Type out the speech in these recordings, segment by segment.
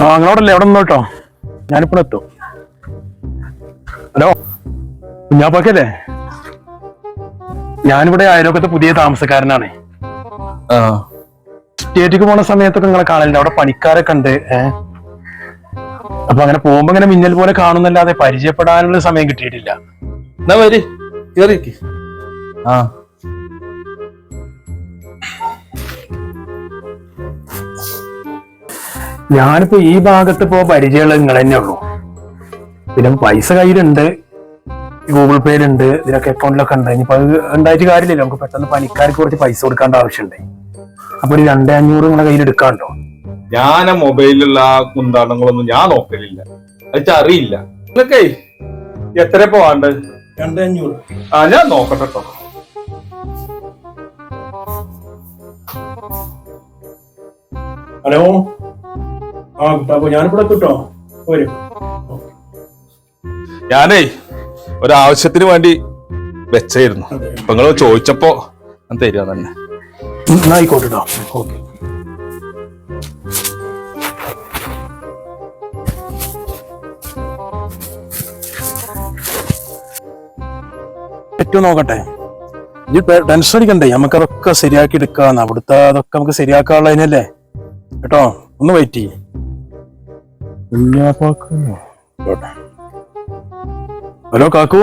ആ അങ്ങോട്ടല്ലേ എവിടെ നിന്നോട്ടോ ഞാനിപ്പോൾ എത്തും. ഹലോ? കുഞ്ഞാപ്പാക്കല്ലേ? ഞാനിവിടെ അയലോക്കത്തെ പുതിയ താമസക്കാരനാണ്. ആ. സ്റ്റേറ്റിക്ക് പോണ സമയത്തൊക്കെ നിങ്ങളെ കാണലുണ്ട്. അവിടെ പണിക്കാരൊക്കെ ഉണ്ട്. ഏഹ് അപ്പൊ അങ്ങനെ പോകുമ്പോ ഇങ്ങനെ മിന്നൽ പോലെ കാണുന്നല്ലാതെ പരിചയപ്പെടാനുള്ള സമയം കിട്ടിയിട്ടില്ല. എന്നാ വരി. കേറിക്ക്. ആ. ഞാനിപ്പോ ഈ ഭാഗത്ത് ഇപ്പോ പരിചയമുള്ള നിങ്ങൾ തന്നെ ഉള്ളൂ. പിന്നെ പൈസ കയ്യിലുണ്ട് ഗൂഗിൾ പേയിലുണ്ട് ഇതിനൊക്കെ അക്കൗണ്ടിലൊക്കെ ഉണ്ട്. ഇനിയിപ്പോ അത് ഉണ്ടായിട്ട് കാര്യമില്ല നമുക്ക് പെട്ടെന്ന് പണിക്കാർക്ക് കുറച്ച് പൈസ കൊടുക്കേണ്ട ആവശ്യമുണ്ട്. അപ്പൊ ഒരു രണ്ടേ അഞ്ഞൂറ് നിങ്ങളെ കയ്യിൽ എടുക്കാണ്ടോ ഞാൻ ആ മൊബൈലിലുള്ള ആ ഞാൻ നോക്കലില്ല. അത് അറിയില്ല. നിങ്ങൾക്കേ എത്ര ഇപ്പൊ വേണ്ടത്? രണ്ടേ അഞ്ഞൂറ്. ആ ഞാൻ നോക്കട്ടെ കേട്ടോ ഹലോ? ആ അപ്പൊ ഞാനിവിടെ എത്തിട്ടോ. വരും. ഞാനേ ഒരാവശ്യത്തിന് വേണ്ടി വെച്ചായിരുന്നു. അപ്പൊ നിങ്ങൾ ചോദിച്ചപ്പോ ഞാൻ തരിക തന്നെ. ആയിക്കോട്ടെ ഓക്കെ. നോക്കട്ടെ. ഈ ടെൻഷൻ അടിക്കണ്ടേ? നമുക്ക് അതൊക്കെ ശരിയാക്കി എടുക്കാന്ന്. അവിടുത്തെ അതൊക്കെ നമുക്ക് ശരിയാക്കാനുള്ളതിനല്ലേ? കേട്ടോ? ഒന്ന് വെയിറ്റ് ചെയ്യ്. ഹലോ കാക്കു.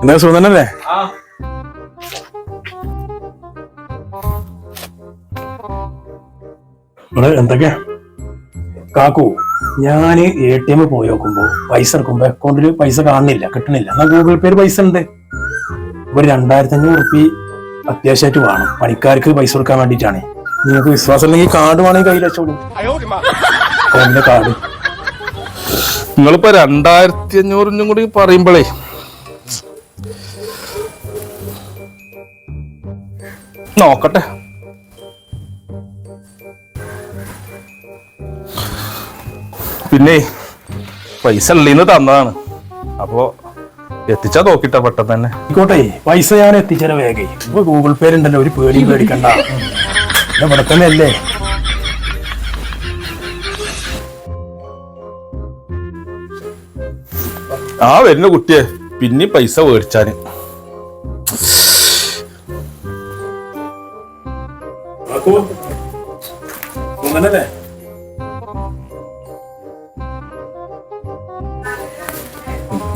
എന്താ സുഖനല്ലേ എന്തൊക്കെയാ കാക്കു ഞാൻ എ ടി എം പോയി നോക്കുമ്പോ പൈസ എടുക്കുമ്പോ അക്കൗണ്ടിൽ പൈസ കാണുന്നില്ല കിട്ടണില്ല. എന്നാ ഗൂഗിൾ പേയിൽ പൈസ ഉണ്ട്. ഒരു രണ്ടായിരത്തി അഞ്ഞൂറ് റുപ്പി അത്യാവശ്യമായിട്ട് വേണം. പണിക്കാർക്ക് പൈസ കൊടുക്കാൻ വേണ്ടിയിട്ടാണ്. നിങ്ങൾക്ക് വിശ്വാസം ഉണ്ടെങ്കിൽ കാർഡ് വേണമെങ്കിൽ കയ്യിൽ വെച്ചോളൂ. കാർഡ് നിങ്ങളിപ്പോ രണ്ടായിരത്തി അഞ്ഞൂറിനും കൂടി പറയുമ്പോഴേ നോക്കട്ടെ. പിന്നെ പൈസ ഉള്ളീന്ന് തന്നതാണ്. അപ്പോ എത്തിച്ചാ നോക്കിട്ട പെട്ടെന്ന് തന്നെ. ആയിക്കോട്ടെ പൈസ ഞാൻ എത്തിച്ചേരാ വേഗം. ഇപ്പൊ ഗൂഗിൾ പേ ഉണ്ടല്ലോ ഒരു പേടിയും പേടിക്കണ്ട. ഇവിടെ തന്നെ അല്ലേ ആ വരുന്ന കുട്ടിയെ പിന്നെ പൈസ മേടിച്ചാന്.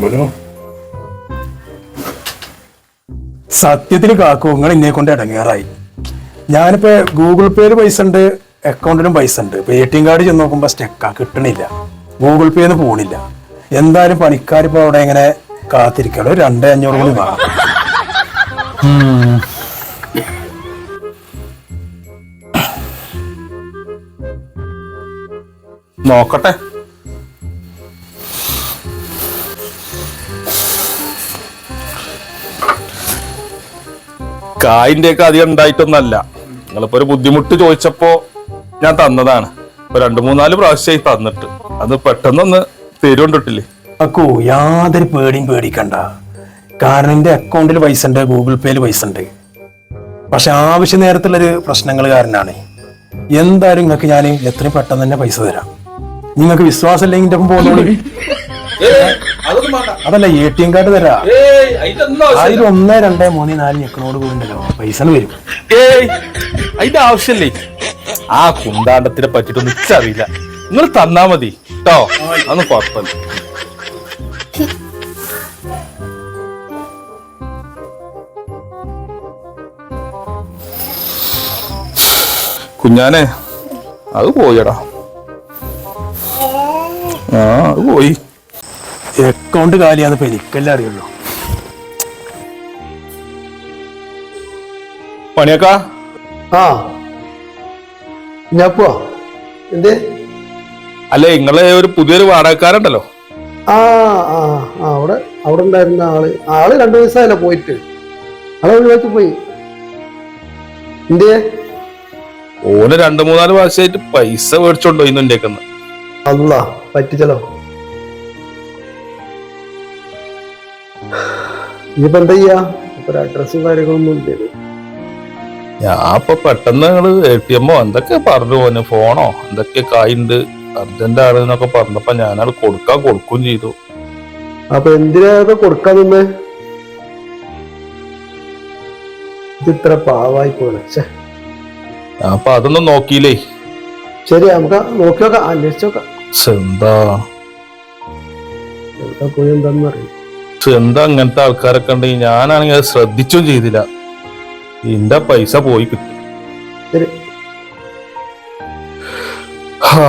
സത്യത്തിന് സത്യത്തിൽ കാക്കു നിങ്ങൾ ഇന്നെ കൊണ്ട് ഇടങ്ങേറായി. ഞാനിപ്പോ ഗൂഗിൾ പേയിൽ പൈസ ഉണ്ട് അക്കൗണ്ടിലും പൈസ ഉണ്ട്. ഇപ്പൊ എ ടി എം കാർഡ് ചെന്ന് നോക്കുമ്പോ സ്റ്റെക്കാ കിട്ടണില്ല. ഗൂഗിൾ പേന്ന് പോണില്ല. എന്തായാലും പണിക്കാരിപ്പോ അവിടെ ഇങ്ങനെ കാത്തിരിക്കണം. ഒരു രണ്ടേ അഞ്ഞൂറ് കൂടി വേണം. നോക്കട്ടെ. കായിന്റെ ഒക്കെ അധികം ഉണ്ടായിട്ടൊന്നല്ല. നിങ്ങളിപ്പോ ഒരു ബുദ്ധിമുട്ട് ചോദിച്ചപ്പോ ഞാൻ തന്നതാണ്. ഇപ്പൊ രണ്ടു മൂന്നാൽ പ്രാവശ്യമായി തന്നിട്ട്. അത് പെട്ടെന്നൊന്ന് തരുകൊണ്ടിട്ടില്ലേ അക്കു യാതൊരു പേടിയും പേടിക്കണ്ട. കാരണം എന്റെ അക്കൗണ്ടിൽ പൈസ ഉണ്ട് ഗൂഗിൾ പേയിൽ പൈസ ഉണ്ട് പക്ഷെ ആവശ്യ നേരത്തുള്ളൊരു പ്രശ്നങ്ങൾ കാരണമാണ് എന്തായാലും നിങ്ങൾക്ക് ഞാൻ എത്രയും പെട്ടെന്ന് തന്നെ പൈസ തരാം. നിങ്ങൾക്ക് വിശ്വാസം ഇല്ലെങ്കിൽ ഒപ്പം പോകുന്നോളൂ അതല്ല എ ടി എം കാർഡ് തരാ. അതിൽ ഒന്ന് രണ്ട് മൂന്ന് നാല് ഞെക്കണോട് കൂടി ഉണ്ടല്ലോ. പൈസ വരും. അതിന്റെ ആവശ്യമില്ലേ? ആ കുന്താണ്ടത്തിനെ പറ്റിട്ടൊന്നും ഇച്ചറിയില്ല നിങ്ങൾ തന്നാ മതി. കേട്ടോ അന്ന് കുഴപ്പമില്ല. കുഞ്ഞാനെ അത് പോയടാ. ആ അത് പോയി. അക്കൗണ്ട് കാലിയാന്ന് പെരിക്കല്ലേ എനിക്കല്ലേ അറിയുള്ളൂ. പണിയക്കാ? ആ ഞാൻ പോവാ. എന്തേ? അല്ലെ നിങ്ങളെ ഒരു പുതിയൊരു വാടകക്കാരുണ്ടല്ലോ? ആ ആ അവിടെ അവിടെ ഉണ്ടായിരുന്ന ആൾ. ആൾ രണ്ടു ദിവസമായില്ല പോയിട്ട്. ആളെ ഒഴിവാക്കി പോയി? എന്തേ ഓന് രണ്ടു മൂന്നാൽ പ്രാവശ്യമായിട്ട് പൈസ മേടിച്ചോണ്ടോ ഇന്ന് ഉണ്ടാക്കുന്നത് അല്ല പറ്റിച്ചല്ലോ. ഇനിയിപ്പോ എന്താ ചെയ്യാ? ഒരു അഡ്രസ്സും കാര്യങ്ങളൊന്നും ഇല്ല ഞാൻ ഇപ്പൊ പെട്ടെന്ന് നിങ്ങൾ എ ടി എമ്മോ എന്തൊക്കെ പറഞ്ഞു പോന്നെ ഫോണോ? എന്തൊക്കെ കായുണ്ട്? അർജന്റ് ആണ് എന്നൊക്കെ പറഞ്ഞപ്പോ ഞാനത് കൊടുക്കാൻ കൊടുക്കുകയും ചെയ്തു. അപ്പൊ എന്തിനാ കൊടുക്കാൻ നിന്ന്? ഇത് ഇത്ര പാവായി അപ്പൊ അതൊന്നും നോക്കിയില്ലേ? ശരി നമുക്ക് നോക്കി നോക്കാം അന്വേഷിച്ച് നോക്കാം. ശ്ശെ, എന്താ പോയി എന്താന്ന് അറിയാം എന്താ അങ്ങനത്തെ ആൾക്കാരൊക്കെ ഉണ്ടെങ്കിൽ ഞാനാണെങ്കിൽ അത് ശ്രദ്ധിച്ചും ചെയ്തില്ല. എന്റെ പൈസ പോയി കിട്ടി. ശരി. ഹാ.